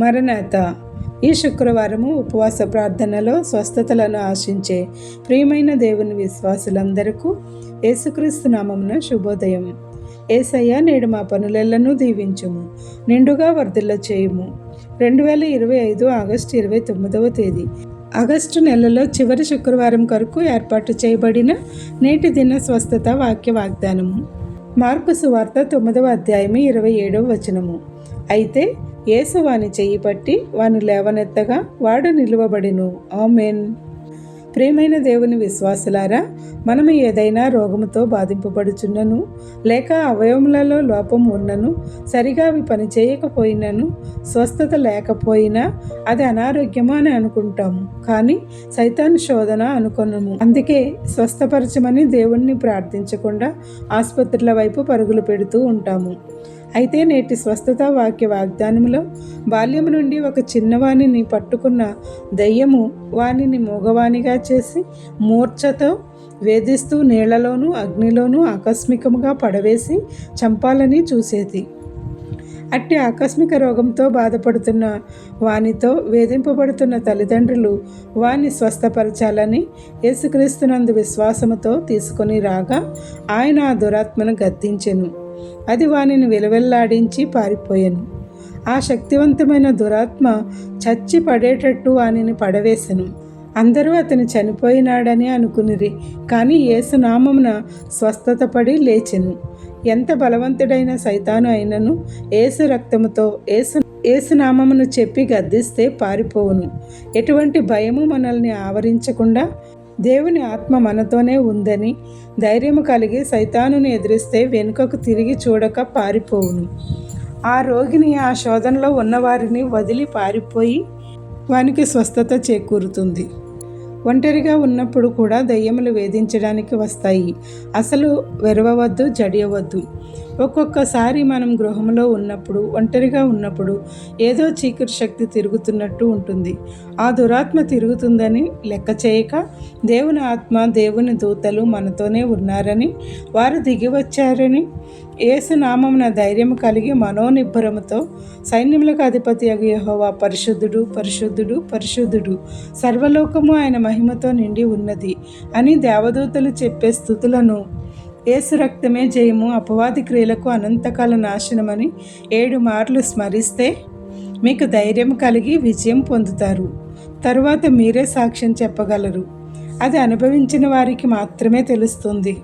మరణాత. ఈ శుక్రవారము ఉపవాస ప్రార్థనలో స్వస్థతలను ఆశించే ప్రియమైన దేవుని విశ్వాసులందరకు యేసుక్రీస్తు నామమున శుభోదయం. ఏసయ్య నేడు మా పనులెల్లను దీవించుము నిండుగా వర్ధిల్ల చేయుము. రెండు వేల ఇరవై ఐదు ఆగస్టు ఇరవై తొమ్మిదవ తేదీ. ఆగస్టు నెలలో చివరి శుక్రవారం కొరకు ఏర్పాటు చేయబడిన నేటి దిన స్వస్థత వాక్య వాగ్దానము. మార్కు సువార్త తొమ్మిదవ అధ్యాయము ఇరవై ఏడవ వచనము. అయితే యేసు వాని చెయ్యి పట్టి వాని లేవనెత్తగా వాడు నిలువబడిను. ఆమెన్. ప్రియమైన దేవుని విశ్వాసులారా మనము ఏదైనా రోగముతో బాధింపబడుచున్నను లేక అవయవములలో లోపం ఉన్నను సరిగా అవి పనిచేయకపోయినను స్వస్థత లేకపోయినా అది అనారోగ్యమా అని అనుకుంటాము. కానీ సైతాన్ శోధన అనుకున్నాము అందుకే స్వస్థపరచమని దేవుణ్ణి ప్రార్థించకుండా ఆసుపత్రుల వైపు పరుగులు పెడుతూ ఉంటాము. అయితే నేటి స్వస్థత వాక్య వాగ్దానంలో బాల్యము నుండి ఒక చిన్నవాణిని పట్టుకున్న దయ్యము వానిని మూగవాణిగా చేసి మూర్ఛతో వేధిస్తూ నీళ్ళలోనూ అగ్నిలోనూ ఆకస్మికముగా పడవేసి చంపాలని చూసేది. అట్టి ఆకస్మిక రోగంతో బాధపడుతున్న వానితో వేధింపబడుతున్న తల్లిదండ్రులు వాని స్వస్థపరచాలని యేసుక్రీస్తునందు విశ్వాసముతో తీసుకొని రాగా ఆయన ఆ దురాత్మను గద్దించెను. అది వానిని విలవెల్లాడించి పారిపోయాను. ఆ శక్తివంతమైన దురాత్మ చచ్చి పడేటట్టు వానిని పడవేశను అందరూ అతను చనిపోయినాడని అనుకునిరి. కానీ ఏసునామమున స్వస్థత పడి లేచెను. ఎంత బలవంతుడైన సైతాను అయినను ఏసు రక్తముతో ఏసు ఏసునామమును చెప్పి గద్దిస్తే పారిపోవును. ఎటువంటి భయము మనల్ని ఆవరించకుండా దేవుని ఆత్మ మనతోనే ఉందని ధైర్యము కలిగి సైతానుని ఎదిరిస్తే వెనుకకు తిరిగి చూడక పారిపోవును. ఆ రోగిని ఆ శోధనలో ఉన్నవారిని వదిలి పారిపోయి వానికి స్వస్థత చేకూరుతుంది. ఒంటరిగా ఉన్నప్పుడు కూడా దయ్యములు వేధించడానికి వస్తాయి. అసలు వెరవవద్దు జడియవద్దు. ఒక్కొక్కసారి మనం గృహంలో ఉన్నప్పుడు ఒంటరిగా ఉన్నప్పుడు ఏదో చీకటి శక్తి తిరుగుతున్నట్టు ఉంటుంది. ఆ దురాత్మ తిరుగుతుందని లెక్క చేయక దేవుని ఆత్మ దేవుని దూతలు మనతోనే ఉన్నారని వారు దిగి వచ్చారని ఏసునామమున ధైర్యం కలిగి మనోనిబ్బరముతో సైన్యములకు అధిపతి యహోవా పరిశుద్ధుడు పరిశుద్ధుడు పరిశుద్ధుడు. సర్వలోకము ఆయన మహిమతో నిండి ఉన్నది అని దేవదూతలు చెప్పే స్థుతులను. ఏసు రక్తమే జయము అపవాది క్రియలకు అనంతకాల నాశనమని ఏడు మార్లు స్మరిస్తే మీకు ధైర్యం కలిగి విజయం పొందుతారు. తరువాత మీరే సాక్ష్యం చెప్పగలరు. అది అనుభవించిన వారికి మాత్రమే తెలుస్తుంది.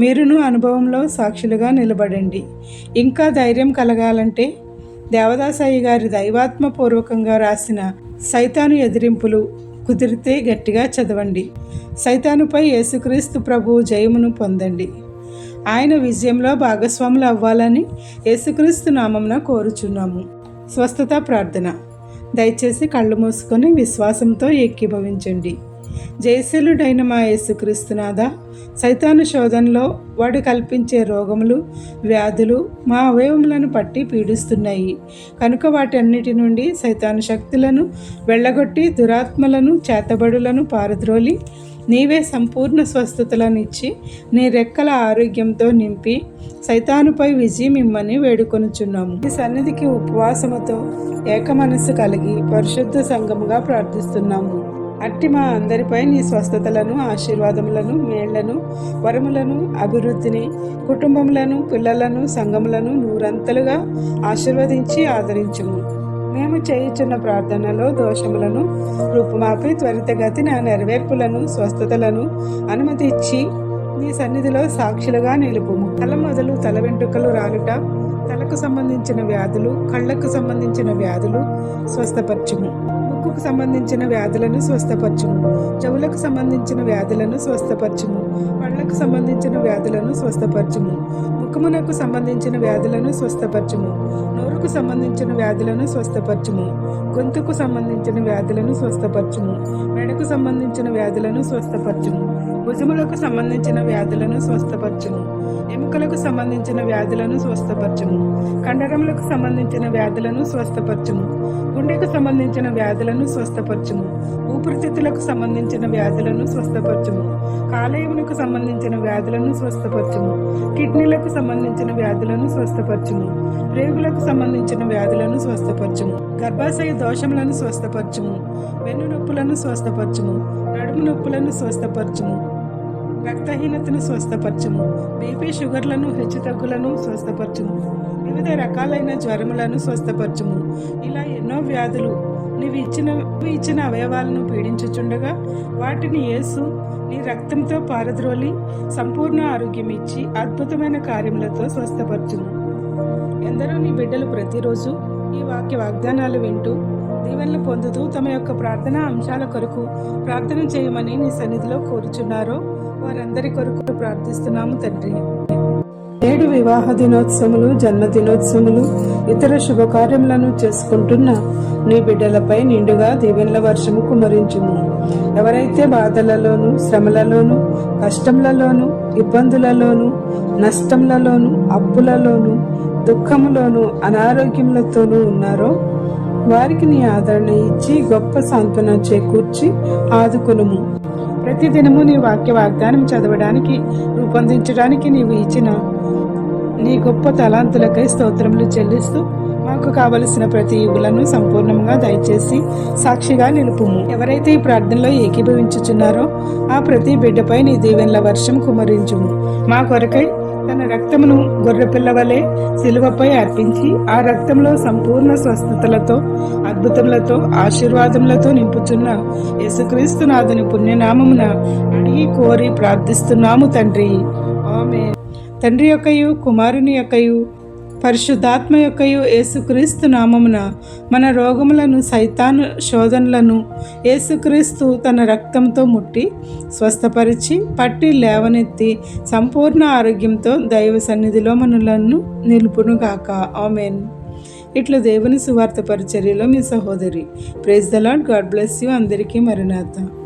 మీరును అనుభవంలో సాక్షులుగా నిలబడండి. ఇంకా ధైర్యం కలగాలంటే దేవదాసాయి గారి దైవాత్మపూర్వకంగా రాసిన సైతాను ఎదిరింపులు కుదిరితే గట్టిగా చదవండి. సైతానుపై యేసుక్రీస్తు ప్రభు జయమును పొందండి. ఆయన విజయంలో భాగస్వాములు అవ్వాలని యేసుక్రీస్తు నామంన కోరుచున్నాము. స్వస్థత ప్రార్థన. దయచేసి కళ్ళు మూసుకొని విశ్వాసంతో ఏకీభవించండి. జయశీలుడైన మా యేసుక్రీస్తునాథ సైతాను శోధనలో వాడు కల్పించే రోగములు వ్యాధులు మా అవయవములను పట్టి పీడిస్తున్నాయి. కనుక వాటన్నిటి నుండి సైతాను శక్తులను వెళ్ళగొట్టి దురాత్మలను చేతబడులను పారద్రోలి నీవే సంపూర్ణ స్వస్థతలను ఇచ్చి నీ రెక్కల ఆరోగ్యంతో నింపి సైతానుపై విజయం ఇమ్మని వేడుకొనుచున్నాము. ఈ సన్నిధికి ఉపవాసముతో ఏక మనస్సు కలిగి పరిశుద్ధ సంఘముగా ప్రార్థిస్తున్నాము. అట్టి మా అందరిపై నీ స్వస్థతలను ఆశీర్వాదములను మేళ్ళను వరములను అభివృద్ధిని కుటుంబములను పిల్లలను సంఘములను నూరంతలుగా ఆశీర్వదించి ఆదరించుము. మేము చేయుచున్న ప్రార్థనలో దోషములను రూపుమాపి త్వరితగతిన నెరవేర్పులను స్వస్థతలను అనుమతి ఇచ్చి నీ సన్నిధిలో సాక్షులుగా నిలుపుము. తల మొదలు తల వెంట్రుకలు రాలుట తలకు సంబంధించిన వ్యాధులు కళ్ళకు సంబంధించిన వ్యాధులు స్వస్థపరచుము. ముక్కుకు సంబంధించిన వ్యాధులను స్వస్థపరచుము. చెవులకు సంబంధించిన వ్యాధులను స్వస్థపరచుము. పళ్ళకు సంబంధించిన వ్యాధులను స్వస్థపరచుము. ముఖమునకు సంబంధించిన వ్యాధులను స్వస్థపరచుము. నోరుకు సంబంధించిన వ్యాధులను స్వస్థపరచుము. గొంతుకు సంబంధించిన వ్యాధులను స్వస్థపరచుము. మెడకు సంబంధించిన వ్యాధులను స్వస్థపరచుము. భుజములకు సంబంధించిన వ్యాధులను స్వస్థపరచుము. ఎముకలకు సంబంధించిన వ్యాధులను స్వస్థపరచును కండరములకు సంబంధించిన వ్యాధులను స్వస్థపరచును గుండెకు సంబంధించిన వ్యాధులను స్వస్థపరచుము. ఊపిరితిత్తులకు సంబంధించిన వ్యాధులను స్వస్థపరచును కాలేయమునకు సంబంధించిన వ్యాధులను స్వస్థపరచుము. కిడ్నీలకు సంబంధించిన వ్యాధులను స్వస్థపరచును రేగులకు సంబంధించిన వ్యాధులను స్వస్థపరచుము. గర్భాశయ దోషములను స్వస్థపరచుము. వెన్ను నొప్పులను స్వస్థపరచుము. నడుము నొప్పులను స్వస్థపరచుము. రక్తహీనతను స్వస్థపరచుము. బీపీ షుగర్లను హెచ్చుతగ్గులను స్వస్థపరచును వివిధ రకాలైన జ్వరములను స్వస్థపరచుము. ఇలా ఎన్నో వ్యాధులు నీవు ఇచ్చిన ఇచ్చిన అవయవాలను పీడించుచుండగా వాటిని యేసు నీ రక్తంతో పారద్రోలి సంపూర్ణ ఆరోగ్యం ఇచ్చి అద్భుతమైన కార్యములతో స్వస్థపరచును ఎందరో నీ బిడ్డలు ప్రతిరోజు ఈ వాక్య వాగ్దానాలు వింటూ దీవెనలు పొందుతూ తమ యొక్క ప్రార్థన అంశాల కొరకు ప్రార్థన చేయమని నీ సన్నిధిలో కోరుచున్నారో వారందరి కొరకు ప్రార్థిస్తున్నాము తండ్రి. నేడు వివాహ దినోత్సవములు జన్మదినోత్సవములు ఇతర శుభకార్యములను చేసుకుంటున్న నీ బిడ్డలపై నిండుగా దీవెనల వర్షము కుమరించుము ఎవరైతే బాధలలోను శ్రమలలోను కష్టములలోను ఇబ్బందులలోనూ నష్టములలోను అప్పులలోను దుఃఖములోను అనారోగ్యములతోనూ ఉన్నారో వారికి నీ ఆదరణ ఇచ్చి గొప్ప సాంత్వన చేకూర్చి ఆదుకునుము. ప్రతిదినము నీ వాక్య వాగ్దానం చదవడానికి రూపొందించడానికి నీవు ఇచ్చిన నీ గొప్ప తలాంతులకై స్తోత్రములు చెల్లిస్తూ మాకు కావలసిన ప్రతి ఇవులను సంపూర్ణంగా దయచేసి సాక్షిగా నిలుపుము. ఎవరైతే ఈ ప్రార్థనలో ఏకీభవించుచున్నారో ఆ ప్రతి బిడ్డపై నీ దీవెనల వర్షం కుమరించుము. మా కొరకై తన రక్తమును గొర్రెపిల్ల వలె శిలువపై అర్పించి ఆ రక్తంలో సంపూర్ణ స్వస్థతలతో అద్భుతములతో ఆశీర్వాదములతో నింపుచున్న యేసుక్రీస్తునాథుని పుణ్యనామమున అడిగి కోరి ప్రార్థిస్తున్నాము తండ్రి. ఆమె తండ్రి యొక్కయు కుమారుని యొక్కయు పరిశుద్ధాత్మ యొక్కయు యేసుక్రీస్తు నామమున మన రోగములను సైతాను శోధనలను యేసుక్రీస్తు తన రక్తంతో ముట్టి స్వస్థపరిచి పట్టి లేవనెత్తి సంపూర్ణ ఆరోగ్యంతో దైవ సన్నిధిలో మనలను నిలుపునుగాక. ఆమెన్. ఇట్లా దేవుని సువార్త పరిచర్యలో మీ సహోదరి. Praise the lord god bless you. అందరికీ మరినాథ